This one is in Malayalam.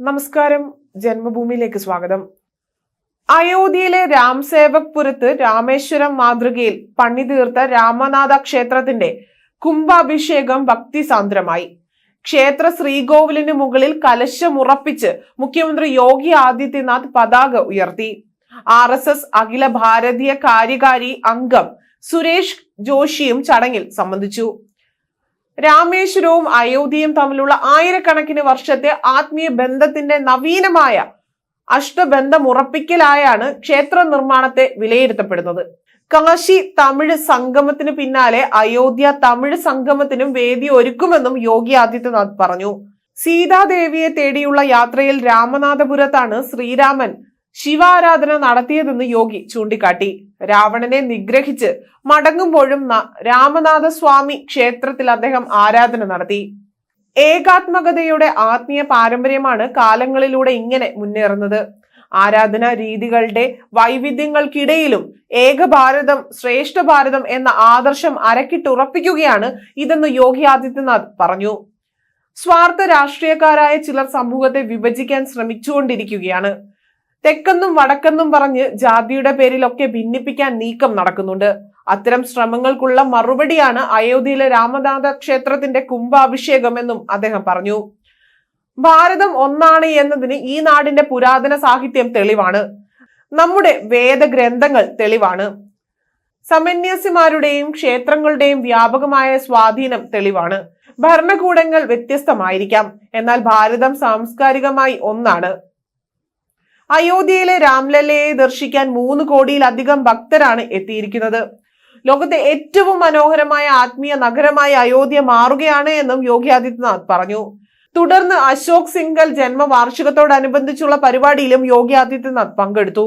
നമസ്കാരം. ജന്മഭൂമിയിലേക്ക് സ്വാഗതം. അയോധ്യയിലെ രാംസേവക്പുരത്ത് രാമേശ്വരം മാതൃകയിൽ പണി തീർത്ത രാമനാഥ ക്ഷേത്രത്തിന്റെ കുംഭാഭിഷേകം ഭക്തിസാന്ദ്രമായി. ക്ഷേത്ര ശ്രീകോവിലിന് മുകളിൽ കലശം കലശമുറപ്പിച്ച് മുഖ്യമന്ത്രി യോഗി ആദിത്യനാഥ് പതാക ഉയർത്തി. ആർ എസ് എസ് അഖില ഭാരതീയ കാര്യകാരി അംഗം സുരേഷ് ജോഷിയും ചടങ്ങിൽ സംബന്ധിച്ചു. രാമേശ്വരവും അയോധ്യയും തമ്മിലുള്ള ആയിരക്കണക്കിന് വർഷത്തെ ആത്മീയ ബന്ധത്തിന്റെ നവീനമായ അഷ്ടബന്ധം ഉറപ്പിക്കലായാണ് ക്ഷേത്ര നിർമ്മാണത്തെ വിലയിരുത്തപ്പെടുന്നത്. കാശി തമിഴ് സംഗമത്തിന് പിന്നാലെ അയോധ്യ തമിഴ് സംഗമത്തിനും വേദി ഒരുക്കുമെന്നും യോഗി ആദിത്യനാഥ് പറഞ്ഞു. സീതാദേവിയെ തേടിയുള്ള യാത്രയിൽ രാമനാഥപുരത്താണ് ശ്രീരാമൻ ശിവാരാധന നടത്തിയതെന്ന് യോഗി ചൂണ്ടിക്കാട്ടി. രാവണനെ നിഗ്രഹിച്ച് മടങ്ങുമ്പോഴും രാമനാഥ സ്വാമി ക്ഷേത്രത്തിൽ അദ്ദേഹം ആരാധന നടത്തി. ഏകാത്മകതയുടെ ആത്മീയ പാരമ്പര്യമാണ് കാലങ്ങളിലൂടെ ഇങ്ങനെ മുന്നേറുന്നത്. ആരാധന രീതികളുടെ വൈവിധ്യങ്ങൾക്കിടയിലും ഏകഭാരതം ശ്രേഷ്ഠ ഭാരതം എന്ന ആദർശം അരക്കിട്ടുറപ്പിക്കുകയാണ് ഇതെന്ന് യോഗി ആദിത്യനാഥ് പറഞ്ഞു. സ്വാർത്ഥ രാഷ്ട്രീയക്കാരായ ചിലർ സമൂഹത്തെ വിഭജിക്കാൻ ശ്രമിച്ചുകൊണ്ടിരിക്കുകയാണ്. തെക്കെന്നും വടക്കെന്നും പറഞ്ഞ് ജാതിയുടെ പേരിലൊക്കെ ഭിന്നിപ്പിക്കാൻ നീക്കം നടക്കുന്നുണ്ട്. അത്തരം ശ്രമങ്ങൾക്കുള്ള മറുപടിയാണ് അയോധ്യയിലെ രാമനാഥ ക്ഷേത്രത്തിന്റെ കുംഭാഭിഷേകം എന്നും അദ്ദേഹം പറഞ്ഞു. ഭാരതം ഒന്നാണ് എന്നതിന് ഈ നാടിന്റെ പുരാതന സാഹിത്യം തെളിവാണ്. നമ്മുടെ വേദഗ്രന്ഥങ്ങൾ തെളിവാണ്. സമന്യാസിമാരുടെയും ക്ഷേത്രങ്ങളുടെയും വ്യാപകമായ സ്വാധീനം തെളിവാണ്. ഭരണകൂടങ്ങൾ വ്യത്യസ്തമായിരിക്കാം. എന്നാൽ ഭാരതം സാംസ്കാരികമായി ഒന്നാണ്. അയോധ്യയിലെ രാംലല്ലയെ ദർശിക്കാൻ മൂന്ന് കോടിയിലധികം ഭക്തരാണ് എത്തിയിരിക്കുന്നത്. ലോകത്തെ ഏറ്റവും മനോഹരമായ ആത്മീയ നഗരമായ അയോധ്യ മാറുകയാണ് എന്നും യോഗി ആദിത്യനാഥ് പറഞ്ഞു. തുടർന്ന് അശോക് സിംഗൽ ജന്മവാർഷികത്തോടനുബന്ധിച്ചുള്ള പരിപാടിയിലും യോഗി ആദിത്യനാഥ് പങ്കെടുത്തു.